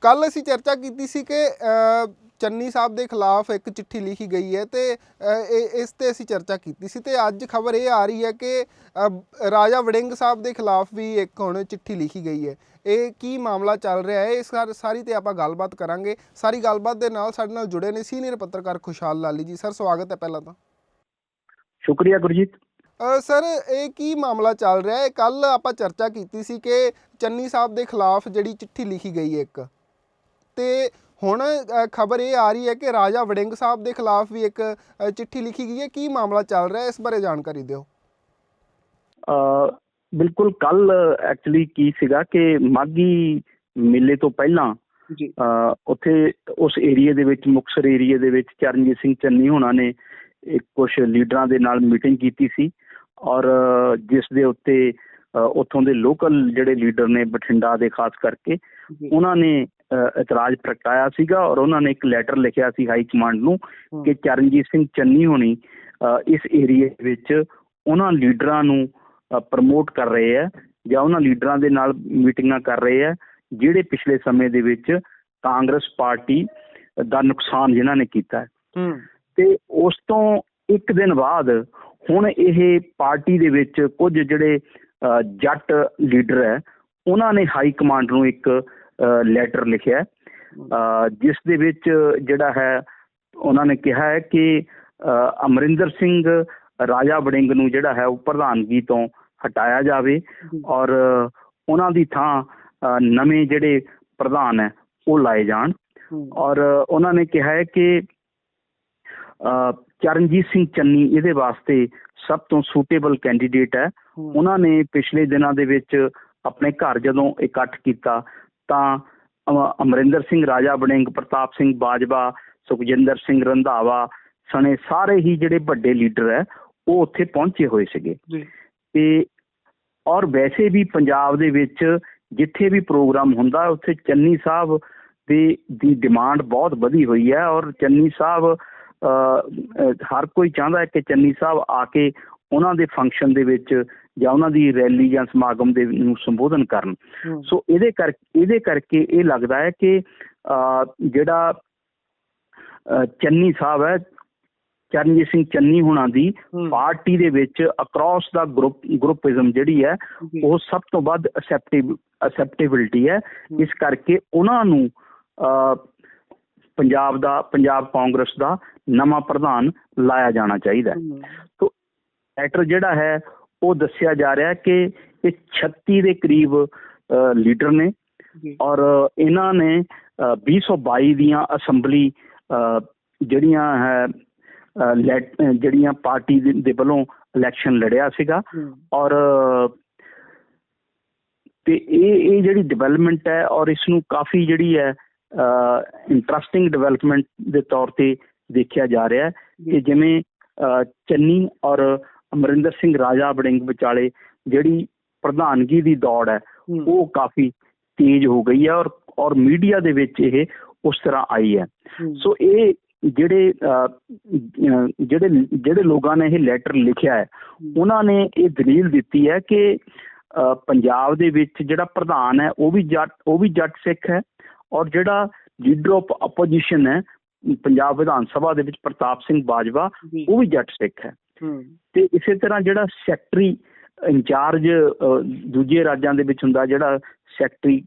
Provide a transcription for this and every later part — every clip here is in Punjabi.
ਕੱਲ ਅਸੀਂ ਚਰਚਾ ਕੀਤੀ ਸੀ ਕਿ ਚੰਨੀ ਸਾਹਿਬ ਦੇ ਖਿਲਾਫ ਇੱਕ ਚਿੱਠੀ ਲਿਖੀ ਗਈ ਹੈ ਤੇ ਇਸ ਤੇ ਅਸੀਂ ਚਰਚਾ ਕੀਤੀ ਸੀ ਤੇ ਅੱਜ ਖਬਰ ਇਹ ਆ ਰਹੀ ਹੈ ਕਿ ਰਾਜਾ ਵੜਿੰਗ ਸਾਹਿਬ ਦੇ ਖਿਲਾਫ ਵੀ ਇੱਕ ਹੁਣ ਚਿੱਠੀ ਲਿਖੀ ਗਈ ਹੈ। ਇਹ ਕੀ ਮਾਮਲਾ ਚੱਲ ਰਿਹਾ ਹੈ ਇਸ ਸਾਰ- ਤੇ ਆਪਾਂ ਗੱਲਬਾਤ ਕਰਾਂਗੇ। ਸਾਰੀ ਗੱਲਬਾਤ ਦੇ ਨਾਲ ਸਾਡੇ ਨਾਲ ਜੁੜੇ ਨੇ ਸੀਨੀਅਰ ਪੱਤਰਕਾਰ ਖੁਸ਼ਹਾਲ ਲਾਲੀ ਜੀ। ਸਰ ਸਵਾਗਤ ਹੈ ਪਹਿਲਾਂ ਤਾਂ। ਸ਼ੁਕਰੀਆ ਗੁਰਜੀਤ। ਸਰ ਇਹ ਕੀ ਮਾਮਲਾ ਚੱਲ ਰਿਹਾ ਹੈ? ਕੱਲ ਆਪਾਂ ਚਰਚਾ ਕੀਤੀ ਸੀ ਕਿ ਚੰਨੀ ਸਾਹਿਬ ਦੇ ਖਿਲਾਫ ਜਿਹੜੀ ਚਿੱਠੀ ਲਿਖੀ ਗਈ ਹੈ ਇੱਕ। ਤੇ ਹੁਣ ਖਬਰ ਇਹ ਆ ਰਹੀ ਹੈ ਕਿ ਰਾਜਾ ਵੜਿੰਗ ਸਾਹਿਬ ਦੇ ਖਿਲਾਫ ਵੀ ਇੱਕ ਚਿੱਠੀ ਲਿਖੀ ਗਈ ਹੈ। ਕੀ ਮਾਮਲਾ ਚੱਲ ਰਿਹਾ ਹੈ? ਇਸ ਬਾਰੇ ਜਾਣਕਾਰੀ ਦਿਓ। ਅ ਬਿਲਕੁਲ ਕੱਲ ਐਕਚੁਅਲੀ ਕੀ ਸੀਗਾ ਕਿ ਮਾਗੀ ਮੇਲੇ ਤੋਂ ਪਹਿਲਾਂ ਜੀ। ਉੱਥੇ ਉਸ ਏਰੀਆ ਦੇ ਵਿੱਚ ਮੁਕਸਰ ਏਰੀਆ ਦੇ ਵਿੱਚ ਚਰਨਜੀਤ ਸਿੰਘ ਚੰਨੀ ਹੋਣਾ ਨੇ ਇੱਕ ਕੁਝ ਲੀਡਰਾਂ ਦੇ ਨਾਲ ਮੀਟਿੰਗ ਕੀਤੀ ਸੀ। ਔਰ ਜਿਸ ਦੇ ਉੱਤੇ ਉੱਥੋਂ ਦੇ ਲੋਕਲ ਜਿਹੜੇ ਲੀਡਰ ਨੇ ਬਠਿੰਡਾ ਦੇ ਖਾਸ ਕਰਕੇ ਉਹਨਾਂ ਨੇ ਇਤਰਾਜ਼ ਪ੍ਰਗਟਾਇਆ ਸੀਗਾ ਔਰ ਉਹਨਾਂ ਨੇ ਇੱਕ ਲੈਟਰ ਲਿਖਿਆ ਸੀ ਹਾਈ ਕਮਾਂਡ ਨੂੰ ਕਿ ਚਰਨਜੀਤ ਸਿੰਘ ਚੰਨੀ ਹੋਣੀ ਇਸ ਏਰੀਆ ਵਿੱਚ ਉਹਨਾਂ ਲੀਡਰਾਂ ਨੂੰ ਪ੍ਰਮੋਟ ਕਰ ਰਹੇ ਆ ਜਾਂ ਉਹਨਾਂ ਲੀਡਰਾਂ ਦੇ ਨਾਲ ਮੀਟਿੰਗਾਂ ਕਰ ਰਹੇ ਆ ਜਿਹੜੇ ਪਿਛਲੇ ਸਮੇਂ ਦੇ ਵਿੱਚ ਕਾਂਗਰਸ ਪਾਰਟੀ ਦਾ ਨੁਕਸਾਨ ਜਿਨ੍ਹਾਂ ਨੇ ਕੀਤਾ ਤੇ ਉਸ ਤੋਂ ਇੱਕ ਦਿਨ ਬਾਅਦ ਹੁਣ ਇਹ ਪਾਰਟੀ ਦੇ ਵਿੱਚ ਕੁਝ ਜਿਹੜੇ ਜੱਟ ਲੀਡਰ ਹੈ। ਉਹਨਾਂ ਨੇ ਹਾਈ ਕਮਾਂਡ ਨੂੰ ਇੱਕ ਲੈਟਰ ਲਿਖਿਆ ਜਿਸ ਦੇ ਵਿੱਚ ਜਿਹੜਾ ਹੈ ਉਹਨਾਂ ਨੇ ਕਿਹਾ ਹੈ ਕਿ ਅਮਰਿੰਦਰ ਸਿੰਘ ਰਾਜਾ ਵੜਿੰਗ ਨੂੰ ਜਿਹੜਾ ਹੈ ਉਹ ਪ੍ਰਧਾਨਗੀ ਤੋਂ ਹਟਾਇਆ ਜਾਵੇ ਔਰ ਉਹਨਾਂ ਦੀ ਥਾਂ ਨਵੇਂ ਜਿਹੜੇ ਪ੍ਰਧਾਨ ਹੈ ਉਹ ਲਾਏ ਜਾਣ। ਔਰ ਉਹਨਾਂ ਨੇ ਕਿਹਾ ਹੈ ਕਿ ਚਰਨਜੀਤ ਸਿੰਘ ਚੰਨੀ ਇਹਦੇ ਵਾਸਤੇ ਸਭ ਤੋਂ ਸੂਟੇਬਲ ਕੈਂਡੀਡੇਟ ਹੈ। ਉਹਨਾਂ ਨੇ ਪਿਛਲੇ ਦਿਨਾਂ ਦੇ ਵਿੱਚ ਆਪਣੇ ਘਰ ਜਦੋਂ ਇਕੱਠ ਕੀਤਾ ਤਾਂ ਅਮ- ਅਮਰਿੰਦਰ ਸਿੰਘ ਰਾਜਾ ਵੜਿੰਗ ਪ੍ਰਤਾਪ ਸਿੰਘ ਬਾਜਵਾ ਸੁਖਜਿੰਦਰ ਸਿੰਘ ਰੰਧਾਵਾ ਸਣੇ ਸਾਰੇ ਹੀ ਜਿਹੜੇ ਵੱਡੇ ਲੀਡਰ ਹੈ ਉਹ ਉੱਥੇ ਪਹੁੰਚੇ ਹੋਏ ਸੀਗੇ। ਤੇ ਔਰ ਵੈਸੇ ਵੀ ਪੰਜਾਬ ਦੇ ਵਿੱਚ ਜਿੱਥੇ ਵੀ ਪ੍ਰੋਗਰਾਮ ਹੁੰਦਾ ਉੱਥੇ ਚੰਨੀ ਸਾਹਿਬ ਦੀ ਦੀ ਡਿਮਾਂਡ ਬਹੁਤ ਵਧੀ ਹੋਈ ਹੈ ਔਰ ਚੰਨੀ ਸਾਹਿਬ ਹਰ ਕੋਈ ਚਾਹੁੰਦਾ ਹੈ ਕਿ ਚੰਨੀ ਸਾਹਿਬ ਆ ਕੇ ਉਹਨਾਂ ਦੇ ਫੰਕਸ਼ਨ ਦੇ ਵਿੱਚ ਜਾਂ ਉਹਨਾਂ ਦੀ ਰੈਲੀ ਜਾਂ ਸਮਾਗਮ ਦੇ ਨੂੰ ਸੰਬੋਧਨ ਕਰਨ। ਸੋ ਇਹਦੇ ਕਰ ਇਹਦੇ ਕਰਕੇ ਇਹ ਲੱਗਦਾ ਹੈ ਕਿ ਜਿਹੜਾ ਚੰਨੀ ਸਾਹਿਬ ਹੈ ਚਰਨਜੀਤ ਸਿੰਘ ਚੰਨੀ ਹੋਣਾ ਦੀ ਪਾਰਟੀ ਦੇ ਵਿੱਚ ਅਕ੍ਰੋਸ ਦਾ ਗਰੁੱਪ ਗਰੁੱਪਿਜ਼ਮ ਜਿਹੜੀ ਹੈ ਉਹ ਸਭ ਤੋਂ ਵੱਧ ਅਸੈਪਟੇਬ ਅਸੈਪਟੇਬਿਲਟੀ ਹੈ। ਇਸ ਕਰਕੇ ਉਹਨਾਂ ਨੂੰ ਪੰਜਾਬ ਦਾ ਪੰਜਾਬ ਕਾਂਗਰਸ ਦਾ ਨਵਾਂ ਪ੍ਰਧਾਨ ਲਾਇਆ ਜਾਣਾ ਚਾਹੀਦਾ ਹੈ। ਤੋ ਲੈਟਰ ਜਿਹੜਾ ਹੈ ਉਹ ਦੱਸਿਆ ਜਾ ਰਿਹਾ ਕਿ ਇਹ 36 ਦੇ ਕਰੀਬ ਲੀਡਰ ਨੇ ਔਰ ਇਹਨਾਂ ਨੇ ਅ, 2022 ਦੀਆਂ ਅਸੈਂਬਲੀ ਜਿਹੜੀਆਂ ਹੈ ਜਿਹੜੀਆਂ ਪਾਰਟੀ ਦੇ ਵੱਲੋਂ ਇਲੈਕਸ਼ਨ ਲੜਿਆ ਸੀਗਾ ਔਰ ਤੇ ਇਹ ਇਹ ਜਿਹੜੀ ਡਿਵੈਲਪਮੈਂਟ ਹੈ ਔਰ ਇਸ ਨੂੰ ਕਾਫੀ ਜਿਹੜੀ ਹੈ ਇੰਟਰਸਟਿੰਗ ਡਿਵੈਲਪਮੈਂਟ ਦੇ ਤੌਰ ਤੇ ਦੇਖਿਆ ਜਾ ਰਿਹਾ ਹੈ ਕਿ ਜਿਵੇਂ ਚੰਨੀ ਔਰ ਅਮਰਿੰਦਰ ਸਿੰਘ ਰਾਜਾ ਵੜਿੰਗ ਵਿਚਾਲੇ ਜਿਹੜੀ ਪ੍ਰਧਾਨਗੀ ਦੀ ਦੌੜ ਹੈ ਉਹ ਕਾਫੀ ਤੇਜ਼ ਹੋ ਗਈ ਹੈ ਔਰ ਔਰ ਮੀਡੀਆ ਦੇ ਵਿੱਚ ਇਹ ਉਸ ਤਰ੍ਹਾਂ ਆਈ ਹੈ। ਸੋ ਇਹ ਜਿਹੜੇ ਜਿਹੜੇ ਜਿਹੜੇ ਲੋਕਾਂ ਨੇ ਇਹ ਲੈਟਰ ਲਿਖਿਆ ਹੈ ਉਹਨਾਂ ਨੇ ਇਹ ਦਲੀਲ ਦਿੱਤੀ ਹੈ ਕਿ ਪੰਜਾਬ ਦੇ ਵਿੱਚ ਜਿਹੜਾ ਪ੍ਰਧਾਨ ਹੈ ਉਹ ਵੀ ਜੱਟ ਉਹ ਵੀ ਜੱਟ ਸਿੱਖ ਹੈ ਔਰ ਜਿਹੜਾ ਲੀਡਰ ਆਫ ਆਪੋਜੀਸ਼ਨ ਹੈ ਪੰਜਾਬ ਵਿਧਾਨ ਸਭਾ ਦੇ ਵਿੱਚ ਪ੍ਰਤਾਪ ਸਿੰਘ ਬਾਜਵਾ ਉਹ ਵੀ ਜੱਟ ਸਿੱਖ ਹੈ। ਤੇ ਇਸੇ ਤਰ੍ਹਾਂ ਜਿਹੜਾ ਸੈਕਟਰੀ ਇੰਚਾਰਜ ਦੂਜੇ ਰਾਜਾਂ ਦੇ ਵਿੱਚ ਹੁੰਦਾ ਜਿਹੜਾ ਸੈਕਟਰੀ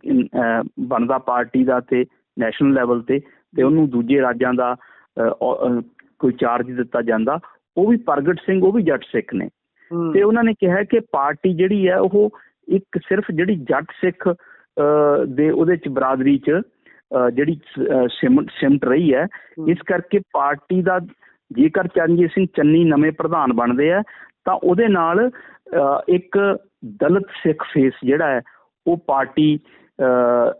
ਬਣਦਾ ਪਾਰਟੀ ਦਾ ਤੇ ਨੈਸ਼ਨਲ ਲੈਵਲ ਤੇ ਤੇ ਉਹਨੂੰ ਦੂਜੇ ਰਾਜਾਂ ਦਾ ਕੋਈ ਚਾਰਜ ਦਿੱਤਾ ਜਾਂਦਾ ਉਹ ਵੀ ਪ੍ਰਗਟ ਸਿੰਘ ਉਹ ਵੀ ਜੱਟ ਸਿੱਖ ਨੇ। ਤੇ ਉਹਨਾਂ ਨੇ ਕਿਹਾ ਕਿ ਪਾਰਟੀ ਜਿਹੜੀ ਹੈ ਉਹ ਇੱਕ ਸਿਰਫ ਜਿਹੜੀ ਜੱਟ ਸਿੱਖ ਦੇ ਉਹਦੇ ਚ ਬਰਾਦਰੀ ਚ ਜਿਹੜੀ ਸਿਮਟ ਰਹੀ ਹੈ। ਇਸ ਕਰਕੇ ਪਾਰਟੀ ਦਾ ਜੇਕਰ ਚਰਨਜੀਤ ਸਿੰਘ ਚੰਨੀ ਨਵੇਂ ਪ੍ਰਧਾਨ ਬਣਦੇ ਆ ਤਾਂ ਉਹਦੇ ਨਾਲ ਇੱਕ ਦਲਿਤ ਸਿੱਖ ਫੇਸ ਜਿਹੜਾ ਹੈ ਉਹ ਪਾਰਟੀ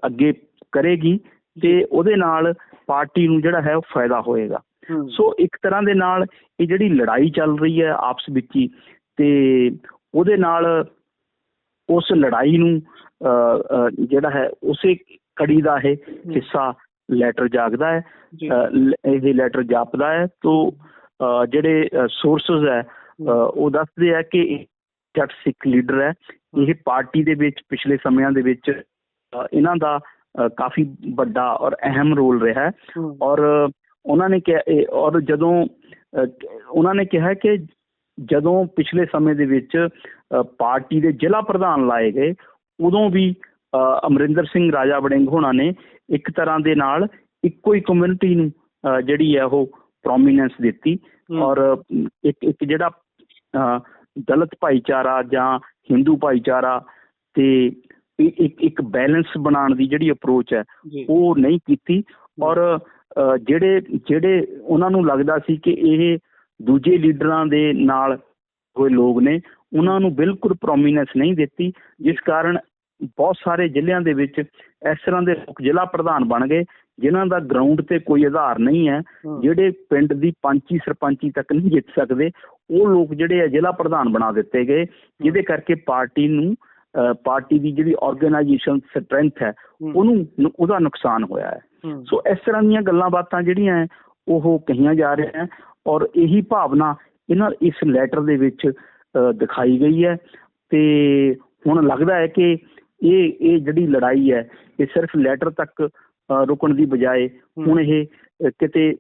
ਅੱਗੇ ਕਰੇਗੀ ਤੇ ਉਹਦੇ ਨਾਲ ਪਾਰਟੀ ਨੂੰ ਜਿਹੜਾ ਹੈ ਉਹ ਫਾਇਦਾ ਹੋਏਗਾ। ਸੋ ਇੱਕ ਤਰ੍ਹਾਂ ਦੇ ਨਾਲ ਇਹ ਜਿਹੜੀ ਲੜਾਈ ਚੱਲ ਰਹੀ ਹੈ ਆਪਸ ਵਿੱਚ ਹੀ ਤੇ ਉਹਦੇ ਨਾਲ ਉਸ ਲੜਾਈ ਨੂੰ ਜਿਹੜਾ ਹੈ ਉਸੇ ਕੜੀ ਦਾ ਇਹ ਹਿੱਸਾ ਲੈਟਰ ਜਾਗਦਾ ਹੈ ਇਹ ਲੈਟਰ ਜਾਪਦਾ ਹੈ ਤੋਂ ਜਿਹੜੇ ਸੋਰਸਸ ਹੈ ਉਹ ਦੱਸਦੇ ਆ ਕਿ ਜੱਟ ਸਿੱਖ ਲੀਡਰ ਹੈ। ਇਹ ਪਾਰਟੀ ਦੇ ਵਿੱਚ ਪਿਛਲੇ ਸਮਿਆਂ ਦੇ ਵਿੱਚ ਇਹਨਾਂ ਦਾ ਕਾਫੀ ਵੱਡਾ ਔਰ ਅਹਿਮ ਰੋਲ ਰਿਹਾ ਹੈ। ਔਰ ਉਹਨਾਂ ਨੇ ਕਿਹਾ ਔਰ ਜਦੋਂ ਉਹਨਾਂ ਨੇ ਕਿਹਾ ਕਿ ਜਦੋਂ ਪਿਛਲੇ ਸਮੇਂ ਦੇ ਵਿੱਚ ਪਾਰਟੀ ਦੇ ਜ਼ਿਲ੍ਹਾ ਪ੍ਰਧਾਨ ਲਾਏ ਗਏ ਉਦੋਂ ਵੀ ਅਮਰਿੰਦਰ ਸਿੰਘ ਰਾਜਾ ਵੜਿੰਗ ਹੋਣਾ ਨੇ ਇੱਕ ਤਰ੍ਹਾਂ ਦੇ ਨਾਲ ਇੱਕੋ ਹੀ ਕਮਿਊਨਿਟੀ ਨੂੰ ਜਿਹੜੀ ਹੈ ਉਹ ਪ੍ਰੋਮੀਨੈਂਸ ਦਿੱਤੀ। ਔਰ ਇੱਕ ਇੱਕ ਜਿਹੜਾ ਦਲਿਤ ਭਾਈਚਾਰਾ ਜਾਂ ਹਿੰਦੂ ਭਾਈਚਾਰਾ ਤੇ ਇੱਕ ਇੱਕ ਬੈਲੈਂਸ ਬਣਾਉਣ ਦੀ ਜਿਹੜੀ ਅਪਰੋਚ ਹੈ ਉਹ ਨਹੀਂ ਕੀਤੀ ਔਰ ਜਿਹੜੇ ਜਿਹੜੇ ਉਹਨਾਂ ਨੂੰ ਲੱਗਦਾ ਸੀ ਕਿ ਇਹ ਦੂਜੇ ਲੀਡਰਾਂ ਦੇ ਨਾਲ ਹੋਏ ਲੋਕ ਨੇ ਉਹਨਾਂ ਨੂੰ ਬਿਲਕੁਲ ਪ੍ਰੋਮੀਨੈਂਸ ਨਹੀਂ ਦਿੱਤੀ ਜਿਸ ਕਾਰਨ ਬਹੁਤ ਸਾਰੇ ਜ਼ਿਲ੍ਹਿਆਂ ਦੇ ਵਿੱਚ ਇਸ ਤਰ੍ਹਾਂ ਦੇ ਲੋਕ ਜ਼ਿਲ੍ਹਾ ਪ੍ਰਧਾਨ ਬਣ ਗਏ ਜਿਨ੍ਹਾਂ ਦਾ ਗਰਾਊਂਡ ਤੇ ਕੋਈ ਆਧਾਰ ਨਹੀਂ ਹੈ। ਜਿਹੜੇ ਪਿੰਡ ਦੀ ਪੰਚੀ ਸਰਪੰਚੀ ਤੱਕ ਨਹੀਂ ਜਿੱਤ ਸਕਦੇ ਉਹ ਲੋਕ ਜਿਹੜੇ ਆ ਜ਼ਿਲ੍ਹਾ ਪ੍ਰਧਾਨ ਬਣਾ ਦਿੱਤੇ ਗਏ ਜਿਹਦੇ ਕਰਕੇ ਪਾਰਟੀ ਨੂੰ ਪਾਰਟੀ ਦੀ ਜਿਹੜੀ ਆਰਗੇਨਾਈਜੇਸ਼ਨ ਸਟਰੈਂਥ ਹੈ। ਉਹਨੂੰ ਉਹਦਾ ਨੁਕਸਾਨ ਹੋਇਆ ਹੈ ਸੋ ਇਸ ਤਰ੍ਹਾਂ ਦੀਆਂ ਗੱਲਾਂ ਬਾਤਾਂ ਜਿਹੜੀਆਂ ਹੈ ਉਹ ਕਹੀਆਂ ਜਾ ਰਹੀਆਂ ਔਰ ਇਹੀ ਭਾਵਨਾ ਇਹਨਾਂ ਇਸ ਲੈਟਰ ਦੇ ਵਿੱਚ ਦਿਖਾਈ ਗਈ ਹੈ। ਤੇ ਹੁਣ ਲੱਗਦਾ ਹੈ ਕਿ ਇਹ ਇਹ ਜਿਹੜੀ ਲੜਾਈ ਹੈ ਇਹ ਸਿਰਫ ਲੈਟਰ ਤੱਕ ਰੁਕਣ ਦੀ ਬਜਾਏ ਹੁਣ ਇਹ ਕਿਤੇ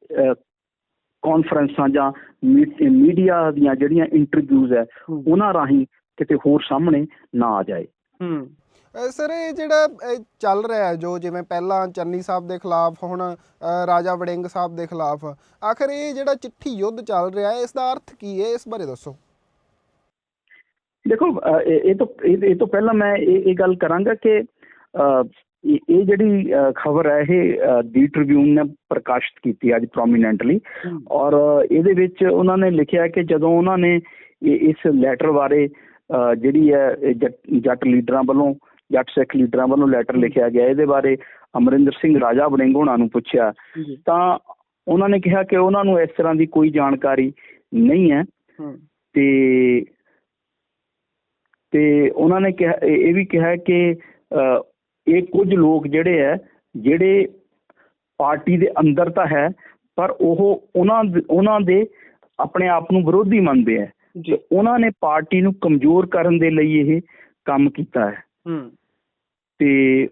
ਕਾਨਫਰੰਸਾਂ ਜਾਂ ਮੀਡੀਆ ਦੀਆਂ ਜਿਹੜੀਆਂ ਇੰਟਰਵਿਊਜ਼ ਹੈ। ਉਹਨਾਂ ਰਾਹੀਂ ਕਿਤੇ ਹੋਰ ਸਾਹਮਣੇ ਨਾ ਆ ਜਾਏ। ਹੂੰ। ਸਰ ਇਹ ਜਿਹੜਾ ਚੱਲ ਰਿਹਾ ਹੈ ਜੋ ਜਿਵੇਂ ਪਹਿਲਾਂ ਚੰਨੀ ਸਾਹਿਬ ਦੇ ਖਿਲਾਫ ਹੁਣ ਰਾਜਾ ਵੜਿੰਗ ਸਾਹਿਬ ਦੇ ਖਿਲਾਫ ਆਖਰ ਇਹ ਜਿਹੜਾ ਚਿੱਠੀ ਯੁੱਧ ਚੱਲ ਰਿਹਾ ਹੈ ਇਸ ਦਾ ਅਰਥ ਕੀ ਹੈ? ਇਸ ਬਾਰੇ ਦੱਸੋ। ਦੇਖੋ ਇਹ ਤੋਂ ਇਹ ਤੋਂ ਪਹਿਲਾਂ ਮੈਂ ਇਹ ਇਹ ਗੱਲ ਕਰਾਂਗਾ ਕਿ ਇਹ ਜਿਹੜੀ ਖਬਰ ਹੈ ਇਹ ਦੀ ਟ੍ਰਿਬਿਊਨ ਨੇ ਪ੍ਰਕਾਸ਼ਿਤ ਕੀਤੀ ਅੱਜ ਪ੍ਰੋਮੀਨੈਂਟਲੀ ਔਰ ਇਹਦੇ ਵਿੱਚ ਉਹਨਾਂ ਨੇ ਲਿਖਿਆ ਕਿ ਜਦੋਂ ਉਹਨਾਂ ਨੇ ਇਸ ਲੈਟਰ ਬਾਰੇ ਜਿਹੜੀ ਹੈ ਜੱਟ ਲੀਡਰਾਂ ਵੱਲੋਂ ਜੱਟ ਸਿੱਖ ਲੀਡਰਾਂ ਵੱਲੋਂ ਲੈਟਰ ਲਿਖਿਆ ਗਿਆ। ਇਹਦੇ ਬਾਰੇ ਅਮਰਿੰਦਰ ਸਿੰਘ ਰਾਜਾ ਵੜਿੰਗ ਹੋਣਾ ਨੂੰ ਪੁੱਛਿਆ। ਤਾਂ ਉਹਨਾਂ ਨੇ ਕਿਹਾ ਕਿ ਉਹਨਾਂ ਨੂੰ ਇਸ ਤਰ੍ਹਾਂ ਦੀ ਕੋਈ ਜਾਣਕਾਰੀ ਨਹੀਂ ਹੈ। ਤੇ ਤੇ ਉਹਨਾਂ ਨੇ ਕਿਹਾ ਇਹ ਵੀ ਕਿਹਾ ਕਿ ਇਹ ਕੁਝ ਲੋਕ ਜਿਹੜੇ ਹੈ ਜਿਹੜੇ ਪਾਰਟੀ ਦੇ ਅੰਦਰ ਤਾਂ ਹੈ ਪਰ ਉਹ ਉਹਨਾਂ ਦੇ- ਉਹਨਾਂ ਦੇ ਆਪਣੇ ਆਪ ਨੂੰ ਵਿਰੋਧੀ ਮੰਨਦੇ ਜੀ। ਉਹਨਾਂ ਨੇ ਪਾਰਟੀ ਨੂੰ ਕਮਜ਼ੋਰ ਕਰਨ ਦੇ ਲਈ ਇਹ ਕੰਮ ਕੀਤਾ ਹੈ। ਹੂੰ। ਤੇ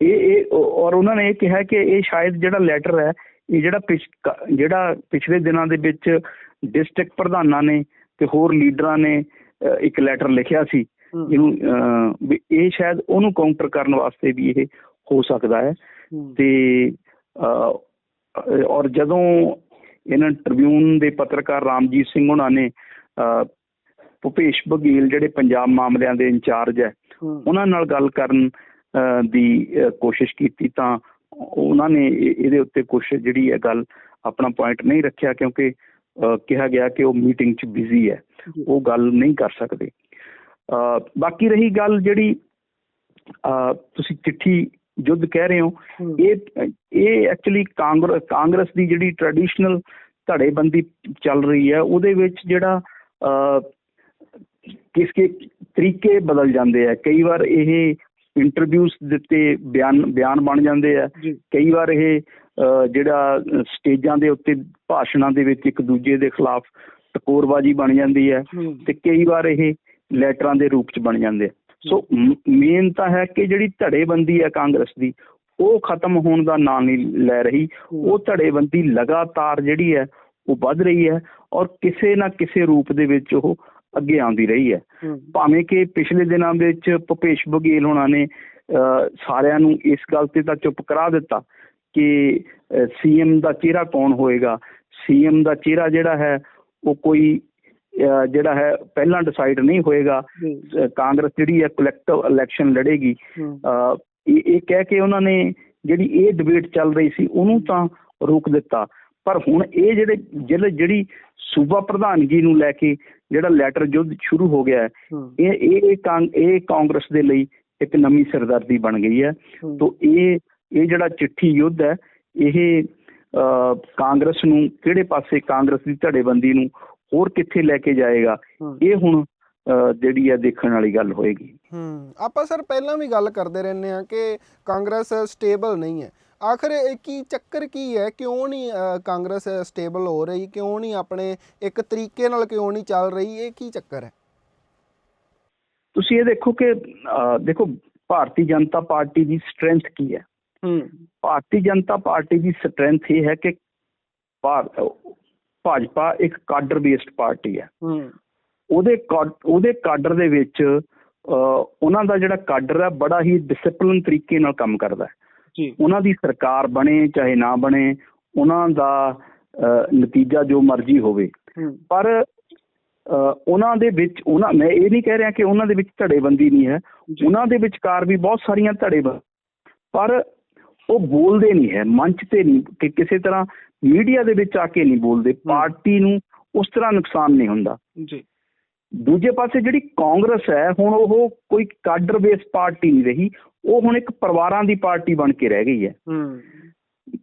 ਇਹ ਇਹ ਔਰ ਉਹਨਾਂ ਨੇ ਇਹ ਕਿਹਾ ਕਿ ਇਹ ਸ਼ਾਇਦ ਜਿਹੜਾ ਲੈਟਰ ਹੈ ਇਹ ਜਿਹੜਾ ਜਿਹੜਾ ਪਿਛਲੇ ਦਿਨਾਂ ਦੇ ਵਿੱਚ ਡਿਸਟ੍ਰਿਕਟ ਪ੍ਰਧਾਨਾਂ ਨੇ ਤੇ ਹੋਰ ਲੀਡਰਾਂ ਨੇ ਇੱਕ ਲੈਟਰ ਲਿਖਿਆ ਸੀ। ਵੀ ਇਹ ਸ਼ਾਇਦ ਉਹਨੂੰ ਕਾਊਂਟਰ ਕਰਨ ਵਾਸਤੇ ਵੀ ਇਹ ਹੋ ਸਕਦਾ ਹੈ। ਤੇ ਔਰ ਜਦੋਂ ਇਹਨਾਂ ਟ੍ਰਿਬਿਊਨ ਦੇ ਪੱਤਰਕਾਰ ਰਾਮਜੀਤ ਸਿੰਘ ਉਹਨਾਂ ਨੇ ਭੁਪੇਸ਼ ਬਘੇਲ ਜਿਹੜੇ ਪੰਜਾਬ ਮਾਮਲਿਆਂ ਦੇ ਇੰਚਾਰਜ ਹੂੰ ਉਹਨਾਂ ਨਾਲ ਗੱਲ ਕਰਨ ਦੀ ਕੋਸ਼ਿਸ਼ ਕੀਤੀ ਤਾਂ ਉਹਨਾਂ ਨੇ ਇਹ- ਇਹਦੇ ਉੱਤੇ ਕੁਝ ਜਿਹੜੀ ਹੈ ਗੱਲ ਆਪਣਾ ਪੁਆਇੰਟ ਨਹੀਂ ਰੱਖਿਆ ਕਿਉਂਕਿ ਕਿਹਾ ਗਿਆ ਕਿ ਉਹ ਮੀਟਿੰਗ 'ਚ ਬਿਜ਼ੀ ਹੈ। ਉਹ ਗੱਲ ਨਹੀਂ ਕਰ ਸਕਦੇ। ਬਾਕੀ ਰਹੀ ਗੱਲ ਜਿਹੜੀ ਤੁਸੀਂ ਚਿੱਠੀ ਯੁੱਧ ਕਹਿ ਰਹੇ ਹੋ ਹੂੰ, ਇਹ ਇਹ ਐਕਚੁਅਲੀ ਕਾਂਗਰਸ ਕਾਂਗਰਸ ਦੀ ਜਿਹੜੀ ਟ੍ਰੈਡੀਸ਼ਨਲ ਧੜੇਬੰਦੀ ਚੱਲ ਰਹੀ ਹੈ ਉਹਦੇ ਵਿੱਚ ਜਿਹੜਾ ਅ, ਕਿਸ ਕੇ ਤਰੀਕੇ ਬਦਲ ਜਾਂਦੇ ਆ। ਕਈ ਵਾਰ ਇਹ ਇੰਟਰਵਿਊਸ ਦਿੱਤੇ ਬਿਆਨ ਬਿਆਨ ਬਣ ਜਾਂਦੇ ਆ। ਕਈ ਵਾਰ ਇਹ ਜਿਹੜਾ ਸਟੇਜਾਂ ਦੇ ਉੱਤੇ ਭਾਸ਼ਣਾਂ ਦੇ ਵਿੱਚ ਇੱਕ ਦੂਜੇ ਦੇ ਖਿਲਾਫ ਟਕੋਰਬਾਜ਼ੀ ਬਣ ਜਾਂਦੀ ਹੈ। ਤੇ ਕਈ ਵਾਰ ਇਹ ਲੈਟਰਾਂ ਦੇ ਰੂਪ ਚ ਬਣ ਜਾਂਦੇ ਆ। ਸੋ ਮੇਨ ਤਾਂ ਹੈ ਕਿ ਜਿਹੜੀ ਧੜੇਬੰਦੀ ਹੈ ਕਾਂਗਰਸ ਦੀ ਉਹ ਖਤਮ ਹੋਣ ਦਾ ਨਾਂ ਨਹੀਂ ਲੈ ਰਹੀ। ਉਹ ਧੜੇਬੰਦੀ ਲਗਾਤਾਰ ਜਿਹੜੀ ਹੈ ਉਹ ਵੱਧ ਰਹੀ ਹੈ ਔਰ ਕਿਸੇ ਨਾ ਕਿਸੇ ਰੂਪ ਦੇ ਵਿੱਚ ਉਹ ਅੱਗੇ ਆਉਂਦੀ ਰਹੀ ਹੈ। ਭਾਵੇਂ ਕਿ ਪਿਛਲੇ ਦਿਨਾਂ ਵਿੱਚ ਭੁਪੇਸ਼ ਬਘੇਲ ਹੋਣਾ ਨੇ ਸਾਰਿਆਂ ਨੂੰ ਇਸ ਗੱਲ ਤੇ ਤਾਂ ਚੁੱਪ ਕਰਾ ਦਿੱਤਾ ਕਿ ਸੀਐਮ ਦਾ ਚਿਹਰਾ ਕੌਣ ਹੋਏਗਾ? ਸੀਐਮ ਦਾ ਚਿਹਰਾ ਜਿਹੜਾ ਹੈ ਉਹ ਕੋਈ ਜਿਹੜਾ ਹੈ ਪਹਿਲਾਂ ਡਿਸਾਈਡ ਨਹੀਂ ਹੋਏਗਾ। ਕਾਂਗਰਸ ਜਿਹੜੀ ਹੈ ਕਲੈਕਟਿਵ ਇਲੈਕਸ਼ਨ ਲੜੇਗੀ। ਇਹ ਕਹਿ ਕੇ ਉਹਨਾਂ ਨੇ ਜਿਹੜੀ ਇਹ ਡਿਬੇਟ ਚੱਲ ਰਹੀ ਸੀ ਉਹਨੂੰ ਤਾਂ ਰੋਕ ਦਿੱਤਾ। ਪਰ ਹੁਣ ਇਹ ਜਿਹੜੇ ਜਿਹੜੇ ਜਿਹੜੀ ਸੂਬਾ ਪ੍ਰਧਾਨਗੀ ਨੂੰ ਲੈ ਕੇ ਜਿਹੜਾ ਲੈਟਰ ਯੁੱਧ ਸ਼ੁਰੂ ਹੋ ਗਿਆ ਇਹ ਇਹ ਇਹ ਕਾਂਗਰਸ ਦੇ ਲਈ ਇੱਕ ਨਵੀਂ ਸਰਦਾਰਦੀ ਬਣ ਗਈ ਹੈ। ਤੋਂ ਇਹ ਇਹ ਜਿਹੜਾ ਚਿੱਠੀ ਯੁੱਧ ਹੈ ਇਹ ਕਾਂਗਰਸ ਨੂੰ ਕਿਹੜੇ ਪਾਸੇ ਕਾਂਗਰਸ ਦੀ ਧੜੇਬੰਦੀ ਨੂੰ ਹੋਰ ਕਿੱਥੇ ਲੈ ਕੇ ਜਾਏਗਾ ਇਹ ਹੁਣ ਜਿਹੜੀ ਹੈ ਦੇਖਣ ਵਾਲੀ ਗੱਲ ਹੋਏਗੀ। ਹੂੰ। ਆਪਾਂ ਸਰ ਪਹਿਲਾਂ ਵੀ ਗੱਲ ਕਰਦੇ ਰਹਿੰਦੇ ਆ ਕਿ ਕਾਂਗਰਸ ਸਟੇਬਲ ਨਹੀਂ ਹੈ। ਆਖਰ ਇਹ ਕੀ ਚੱਕਰ ਕੀ ਹੈ? ਕਿਉਂ ਨਹੀਂ ਕਾਂਗਰਸ ਸਟੇਬਲ ਹੋ ਰਹੀ? ਕਿਉਂ ਨਹੀਂ ਆਪਣੇ ਇੱਕ ਤਰੀਕੇ ਨਾਲ ਕਿਉਂ ਨਹੀਂ ਚੱਲ ਰਹੀ? ਇਹ ਕੀ ਚੱਕਰ ਹੈ? ਤੁਸੀਂ ਇਹ ਦੇਖੋ ਕਿ ਦੇਖੋ ਭਾਰਤੀ ਜਨਤਾ ਪਾਰਟੀ ਦੀ ਸਟਰੈਂਥ ਕੀ ਹੈ? ਹੂੰ। ਭਾਰਤੀ ਜਨਤਾ ਪਾਰਟੀ ਦੀ ਸਟਰੈਂਥ ਇਹ ਹੈ ਕਿ ਭਾਜਪਾ ਇੱਕ ਕਾਡਰ ਬੇਸਡ ਪਾਰਟੀ ਹੈ। ਹੂੰ। ਉਹਦੇ ਉਹਦੇ ਕਾਡਰ ਦੇ ਵਿੱਚ ਉਹਨਾਂ ਦਾ ਜਿਹੜਾ ਕਾਡਰ ਹੈ ਬੜਾ ਹੀ ਡਿਸਪਲਿਨ ਤਰੀਕੇ ਨਾਲ ਕੰਮ ਕਰਦਾ ਹੈ। ਉਹਨਾਂ ਦੀ ਸਰਕਾਰ ਬਣੇ ਚਾਹੇ ਨਾ ਬਣੇ ਉਹਨਾਂ ਦਾ ਨਤੀਜਾ ਜੋ ਮਰਜ਼ੀ ਹੋਵੇ। ਪਰ ਉਹਨਾਂ ਦੇ ਵਿੱਚ ਉਹਨਾਂ ਮੈਂ ਇਹ ਨਹੀਂ ਕਹਿ ਰਿਹਾ ਕਿ ਉਹਨਾਂ ਦੇ ਵਿੱਚ ਧੜੇਬੰਦੀ ਨਹੀਂ ਹੈ। ਉਹਨਾਂ ਦੇ ਵਿਚਕਾਰ ਵੀ ਬਹੁਤ ਸਾਰੀਆਂ ਧੜੇਬੰਦ ਪਰ ਉਹ ਬੋਲਦੇ ਨਹੀਂ ਹੈ ਮੰਚ ਤੇ ਨਹੀਂ ਕਿ ਕਿਸੇ ਤਰ੍ਹਾਂ ਮੀਡੀਆ ਦੇ ਵਿੱਚ ਆ ਕੇ ਨਹੀਂ ਬੋਲਦੇ। ਪਾਰਟੀ ਨੂੰ ਉਸ ਤਰ੍ਹਾਂ ਨੁਕਸਾਨ ਨਹੀਂ ਹੁੰਦਾ। ਜੀ। ਦੂਜੇ ਪਾਸੇ ਜਿਹੜੀ ਕਾਂਗਰਸ ਹੈ ਹੁਣ ਉਹ ਕੋਈ ਕਾਡਰ ਬੇਸ ਪਾਰਟੀ ਨਹੀਂ ਰਹੀ। ਉਹ ਹੁਣ ਇੱਕ ਪਰਿਵਾਰਾਂ ਦੀ ਪਾਰਟੀ ਬਣ ਕੇ ਰਹਿ ਗਈ ਹੈ। ਹੂੰ।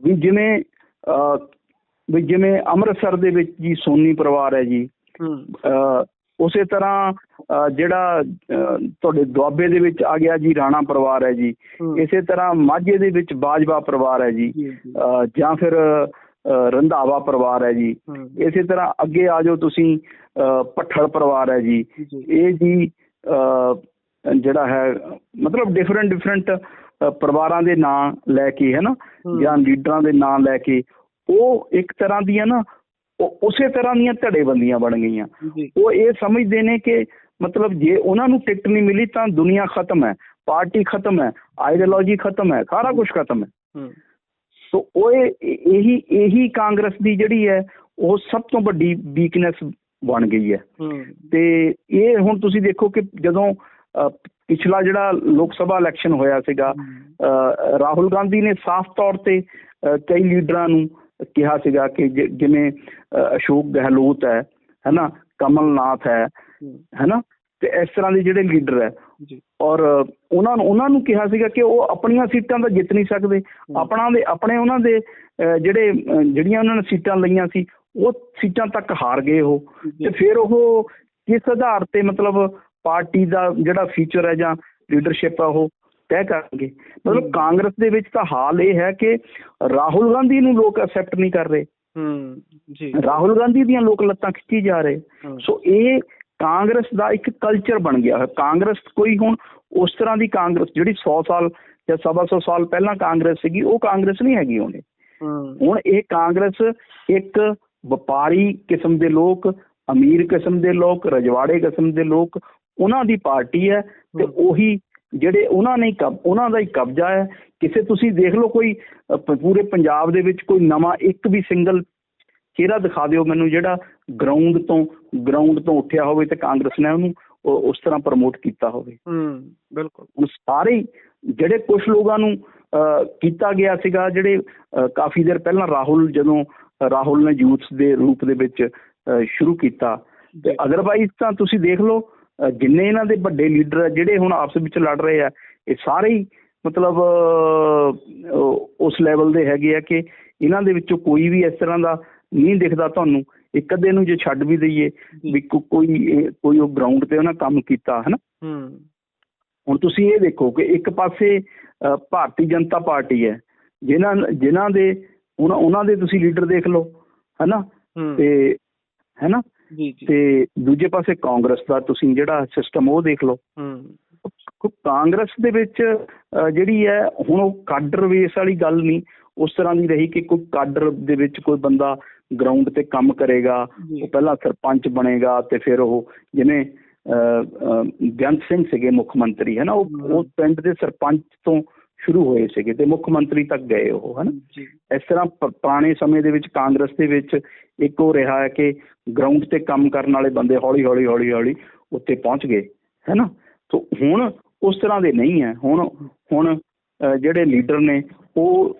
ਵੀ ਜਿਵੇਂ ਵੀ ਜਿਵੇਂ ਅੰਮ੍ਰਿਤਸਰ ਦੇ ਵਿੱਚ ਜੀ ਸੋਨੀ ਪਰਿਵਾਰ ਹੈ ਜੀ। ਉਸੇ ਤਰ੍ਹਾਂ ਜਿਹੜਾ ਤੁਹਾਡੇ ਦੁਆਬੇ ਦੇ ਵਿੱਚ ਆ ਗਿਆ ਜੀ ਰਾਣਾ ਪਰਿਵਾਰ ਹੈ ਜੀ। ਇਸੇ ਤਰ੍ਹਾਂ ਮਾਝੇ ਦੇ ਵਿੱਚ ਬਾਜਵਾ ਪਰਿਵਾਰ ਹੈ ਜੀ। ਜੀ ਫਿਰ ਰੰਧਾਵਾ ਪਰਿਵਾਰ ਹੈ ਜੀ। ਇਸੇ ਤਰ੍ਹਾਂ ਅੱਗੇ ਆ ਜਾਓ ਤੁਸੀਂ ਭੱਠਲ ਪਰਿਵਾਰ ਹੈ ਜੀ। ਇਹ ਜੀ ਜਿਹੜਾ ਹੈ ਮਤਲਬ ਡਿਫਰੈਂਟ ਡਿਫਰੈਂਟ ਪਰਿਵਾਰਾਂ ਦੇ ਨਾਂ ਲੈ ਕੇ ਹੈ ਨਾ। ਜਾਂ ਲੀਡਰਾਂ ਦੇ ਨਾਂ ਲੈ ਕੇ ਉਹ ਇੱਕ ਤਰ੍ਹਾਂ ਦੀਆਂ ਨਾ ਉਸੇ ਤਰ੍ਹਾਂ ਦੀਆਂ ਧੜੇਬੰਦੀਆਂ ਬਣ ਗਈਆਂ। ਉਹ ਇਹ ਸਮਝਦੇ ਨੇ ਕਿ ਮਤਲਬ ਜੇ ਉਹਨਾਂ ਨੂੰ ਟਿਕਟ ਨਹੀਂ ਮਿਲੀ ਤਾਂ ਦੁਨੀਆ ਖਤਮ ਹੈ ਪਾਰਟੀ ਖਤਮ ਹੈ ਆਈਡੀਓਲੋਜੀ ਖਤਮ ਹੈ ਸਾਰਾ ਕੁਝ ਖਤਮ ਹੈ। ਸੋ ਉਹ ਇਹ- ਇਹੀ ਕਾਂਗਰਸ ਦੀ ਜਿਹੜੀ ਹੈ ਉਹ ਸਭ ਤੋਂ ਵੱਡੀ ਵੀਕਨੈਸ ਬਣ ਗਈ ਹੈ। ਤੇ ਇਹ ਹੁਣ ਤੁਸੀਂ ਦੇਖੋ ਕਿ ਜਦੋਂ ਪਿਛਲਾ ਜਿਹੜਾ ਲੋਕ ਸਭਾ ਇਲੈਕਸ਼ਨ ਹੋਇਆ ਸੀਗਾ ਰਾਹੁਲ ਗਾਂਧੀ ਨੇ ਸਾਫ਼ ਤੌਰ ਤੇ ਕਈ ਲੀਡਰਾਂ ਨੂੰ ਕਿਹਾ ਸੀਗਾ ਕਿ ਜਿਵੇਂ ਅਸ਼ੋਕ ਗਹਿਲੋਤ ਹੈ ਹੈਨਾ ਕਮਲਨਾਥ ਹੈ ਹੈਨਾ ਤੇ ਇਸ ਤਰ੍ਹਾਂ ਦੇ ਜਿਹੜੇ ਲੀਡਰ ਹੈ। ਔਰ ਉਹਨਾਂ ਨੂੰ ਉਹਨਾਂ ਨੂੰ ਕਿਹਾ ਸੀਗਾ ਕਿ ਉਹ ਆਪਣੀਆਂ ਸੀਟਾਂ ਤਾਂ ਜਿੱਤ ਨਹੀਂ ਸਕਦੇ। ਆਪਣਾ ਦੇ ਆਪਣੇ ਉਹਨਾਂ ਦੇ ਜਿਹੜੇ ਜਿਹੜੀਆਂ ਉਹਨਾਂ ਨੇ ਸੀਟਾਂ ਲਈਆਂ ਸੀ ਉਹ ਸੀਟਾਂ ਤੱਕ ਹਾਰ ਗਏ ਉਹ। ਤੇ ਫਿਰ ਉਹ ਕਿਸ ਆਧਾਰ ਤੇ ਮਤਲਬ ਪਾਰਟੀ ਦਾ ਜਿਹੜਾ ਫਿਊਚਰ ਹੈ ਜਾਂ ਲੀਡਰਸ਼ਿਪ ਹੈ ਉਹ ਤੈਅ ਕਰਨਗੇ ਮਤਲਬ ਕਾਂਗਰਸ ਦੇ ਵਿੱਚ ਤਾਂ ਹਾਲ ਇਹ ਹੈ ਕਿ ਰਾਹੁਲ ਗਾਂਧੀ ਨੂੰ ਲੋਕ ਅਸੈਪਟ ਨਹੀਂ ਕਰ ਰਹੇ। ਹੂੰ ਜੀ। ਰਾਹੁਲ ਗਾਂਧੀ ਦੀਆਂ ਲੋਕ ਲੱਤਾਂ ਖਿੱਚੀ ਜਾ ਰਹੇ। ਸੋ ਇਹ ਕਾਂਗਰਸ ਦਾ ਇੱਕ ਕਲਚਰ ਬਣ ਗਿਆ। ਹੈ ਕਾਂਗਰਸ ਕੋਈ ਹੁਣ ਉਸ ਤਰ੍ਹਾਂ ਦੀ ਕਾਂਗਰਸ ਜਿਹੜੀ 100 ਸਾਲ ਜਾਂ ਸਵਾ ਸੌ ਸਾਲ ਪਹਿਲਾਂ ਕਾਂਗਰਸ ਸੀਗੀ ਉਹ ਕਾਂਗਰਸ ਨਹੀਂ ਹੈਗੀ ਉਹਨੇ ਹੂੰ। ਹੁਣ ਇਹ ਕਾਂਗਰਸ ਇੱਕ ਵਪਾਰੀ ਕਿਸਮ ਦੇ ਲੋਕ ਅਮੀਰ ਕਿਸਮ ਦੇ ਲੋਕ ਰਜਵਾੜੇ ਕਿਸਮ ਦੇ ਲੋਕ ਉਹਨਾਂ ਦੀ ਪਾਰਟੀ ਹੈ ਤੇ। ਉਹੀ ਜਿਹੜੇ ਉਹਨਾਂ ਨੇ ਕਬ ਉਹਨਾਂ ਦਾ ਹੀ ਕਬਜ਼ਾ ਹੈ। ਕਿਸੇ ਤੁਸੀਂ ਦੇਖ ਲਓ ਕੋਈ ਪੂਰੇ ਪੰਜਾਬ ਦੇ ਵਿੱਚ ਕੋਈ ਨਵਾਂ ਇੱਕ ਵੀ ਸਿੰਗਲ ਚਿਹਰਾ ਦਿਖਾ ਦਿਓ ਮੈਨੂੰ ਜਿਹੜਾ ਗਰਾਊਂਡ ਤੋਂ ਗਰਾਊਂਡ ਤੋਂ ਉੱਠਿਆ ਹੋਵੇ ਤੇ ਕਾਂਗਰਸ ਨੇ ਉਹਨੂੰ ਉਹ- ਉਸ ਤਰ੍ਹਾਂ ਪ੍ਰਮੋਟ ਕੀਤਾ ਹੋਵੇ। ਹੂੰ ਬਿਲਕੁਲ। ਹੁਣ ਸਾਰੇ ਜਿਹੜੇ ਕੁਝ ਲੋਕਾਂ ਨੂੰ ਕੀਤਾ ਗਿਆ ਸੀਗਾ ਜਿਹੜੇ ਕਾਫੀ ਦੇਰ ਪਹਿਲਾਂ ਰਾਹੁਲ ਜਦੋਂ ਰਾਹੁਲ ਨੇ ਯੂਥ ਦੇ ਰੂਪ ਦੇ ਵਿੱਚ ਸ਼ੁਰੂ ਕੀਤਾ। ਤੇ ਅਦਰਵਾਈਜ਼ ਤਾਂ ਤੁਸੀਂ ਦੇਖ ਲਓ ਜਿੰਨੇ ਇਹਨਾਂ ਦੇ ਵੱਡੇ ਲੀਡਰ ਆ ਜਿਹੜੇ ਹੁਣ ਆਪਸ ਵਿੱਚ ਲੜ ਰਹੇ ਆ ਇਹ ਸਾਰੇ ਹੀ ਮਤਲਬ ਉਸ ਲੈਵਲ ਦੇ ਹੈਗੇ ਆ ਕਿ ਇਹਨਾਂ ਦੇ ਵਿੱਚੋਂ ਕੋਈ ਵੀ ਇਸ ਤਰ੍ਹਾਂ ਦਾ ਨਹੀਂ ਦਿਖਦਾ ਤੁਹਾਨੂੰ। ਇੱਕ ਅੱਧੇ ਨੂੰ ਜੇ ਛੱਡ ਵੀ ਦਈਏ। ਵੀ ਕੋਈ ਕੋਈ ਉਹ ਗਰਾਊਂਡ ਤੇ ਉਹਨਾਂ ਕੰਮ ਕੀਤਾ ਹੈ ਨਾ ਹੂੰ। ਹੁਣ ਤੁਸੀਂ ਇਹ ਦੇਖੋ ਕਿ ਇੱਕ ਪਾਸੇ ਭਾਰਤੀ ਜਨਤਾ ਪਾਰਟੀ ਹੈ ਜਿਨ੍ਹਾਂ ਜਿਨ੍ਹਾਂ ਦੇ ਉਹਨਾਂ ਉਹਨਾਂ ਦੇ ਤੁਸੀਂ ਲੀਡਰ ਦੇਖ ਲਓ ਹੈਨਾ? ਤੇ ਹੈਨਾ? ਤੇ ਦੂਜੇ ਪਾਸੇ ਕਾਂਗਰਸ ਦਾ ਤੁਸੀਂ ਜਿਹੜਾ ਸਿਸਟਮ ਉਹ ਦੇਖ ਲਓ। ਕਾਂਗਰਸ ਦੇ ਵਿੱਚ ਜਿਹੜੀ ਹੈ ਹੁਣ ਉਹ ਕਾਡਰ ਵੇਸ ਵਾਲੀ ਗੱਲ ਨਹੀਂ। ਉਸ ਤਰ੍ਹਾਂ ਦੀ ਰਹੀ ਕਿ ਕੋਈ ਕਾਡਰ ਦੇ ਵਿੱਚ ਕੋਈ ਬੰਦਾ ਗਰਾਊਂਡ ਤੇ ਕੰਮ ਕਰੇਗਾ ਉਹ ਪਹਿਲਾਂ ਸਰਪੰਚ ਬਣੇਗਾ ਤੇ ਫਿਰ ਉਹ ਜਿਵੇਂ ਬੇਅੰਤ ਸਿੰਘ ਸੀਗੇ ਮੁੱਖ ਮੰਤਰੀ ਹੈ ਨਾ ਉਹ ਹਮ। ਉਹ ਪਿੰਡ ਦੇ ਸਰਪੰਚ ਤੋਂ ਸ਼ੁਰੂ ਹੋਏ ਸੀਗੇ ਤੇ ਮੁੱਖ ਮੰਤਰੀ ਤੱਕ ਗਏ ਉਹ ਹੈ ਨਾ ਜੀ। ਇਸ ਤਰ੍ਹਾਂ ਪੁਰਾਣੇ ਸਮੇਂ ਦੇ ਵਿੱਚ ਕਾਂਗਰਸ ਦੇ ਵਿੱਚ ਇੱਕ ਉਹ ਰਿਹਾ ਹੈ ਕਿ ਗਰਾਊਂਡ ਤੇ ਕੰਮ ਕਰਨ ਵਾਲੇ ਬੰਦੇ ਹੌਲੀ ਹੌਲੀ ਹੌਲੀ ਹੌਲੀ ਉੱਤੇ ਪਹੁੰਚ ਗਏ ਹੈ ਨਾ ਸੋ ਹੁਣ ਉਸ ਤਰ੍ਹਾਂ ਦੇ ਨਹੀਂ ਹੈ। ਹੁਣ ਹੁਣ ਜਿਹੜੇ ਲੀਡਰ ਨੇ ਉਹ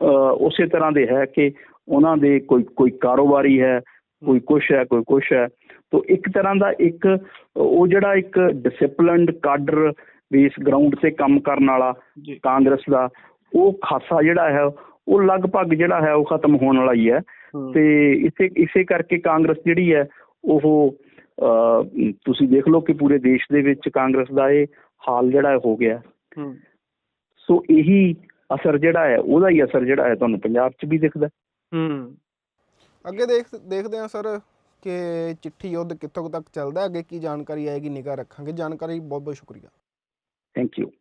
ਉਸੇ ਤਰ੍ਹਾਂ ਦੇ ਹੈ ਕਿ ਉਹਨਾਂ ਦੇ ਕੋਈ ਕੋਈ ਕਾਰੋਬਾਰੀ ਹੈ ਕੋਈ ਕੁਛ ਹੈ ਕੋਈ ਕੁਛ ਹੈ। ਤੋ ਇੱਕ ਤਰ੍ਹਾਂ ਦਾ ਇੱਕ ਉਹ ਜਿਹੜਾ ਇੱਕ ਡਿਸਪਲਿਨਡ ਕਾਡਰ ਬੇਸ ਗਰਾਊਂਡ ਤੇ ਕੰਮ ਕਰਨ ਵਾਲਾ ਕਾਂਗਰਸ ਦਾ ਉਹ ਖਾਸਾ ਜਿਹੜਾ ਹੈ ਉਹ ਲਗਭਗ ਜਿਹੜਾ ਹੈ ਉਹ ਖਤਮ ਹੋਣ ਵਾਲਾ ਹੀ ਹੈ। ਤੇ ਇਸੇ ਇਸੇ ਕਰਕੇ ਕਾਂਗਰਸ ਜਿਹੜੀ ਹੈ ਉਹ ਤੁਸੀਂ ਦੇਖ ਲਓ ਕਿ ਪੂਰੇ ਦੇਸ਼ ਦੇ ਵਿੱਚ ਕਾਂਗਰਸ ਦਾ ਇਹ ਹਾਲ ਜਿਹੜਾ ਹੈ ਗਿਆ। ਹੂੰ। ਸੋ ਇਹੀ ਅਸਰ ਜਿਹੜਾ ਹੈ ਉਹਦਾ ਹੀ ਅਸਰ ਜਿਹੜਾ ਹੈ ਤੁਹਾਨੂੰ ਪੰਜਾਬ 'ਚ ਵੀ ਦਿਖਦਾ ਹੂੰ। ਅੱਗੇ ਦੇਖ ਦੇਖਦੇ ਹਾਂ ਸਰ ਕਿ ਚਿੱਠੀ ਯੁੱਧ ਕਿੱਥੋਂ ਤੱਕ ਚੱਲਦਾ ਹੈ। ਅੱਗੇ ਕੀ ਜਾਣਕਾਰੀ ਆਏਗੀ ਨਿਗਾਹ ਰੱਖਾਂਗੇ। ਜਾਣਕਾਰੀ ਬਹੁਤ ਬਹੁਤ ਸ਼ੁਕਰੀਆ। Thank you.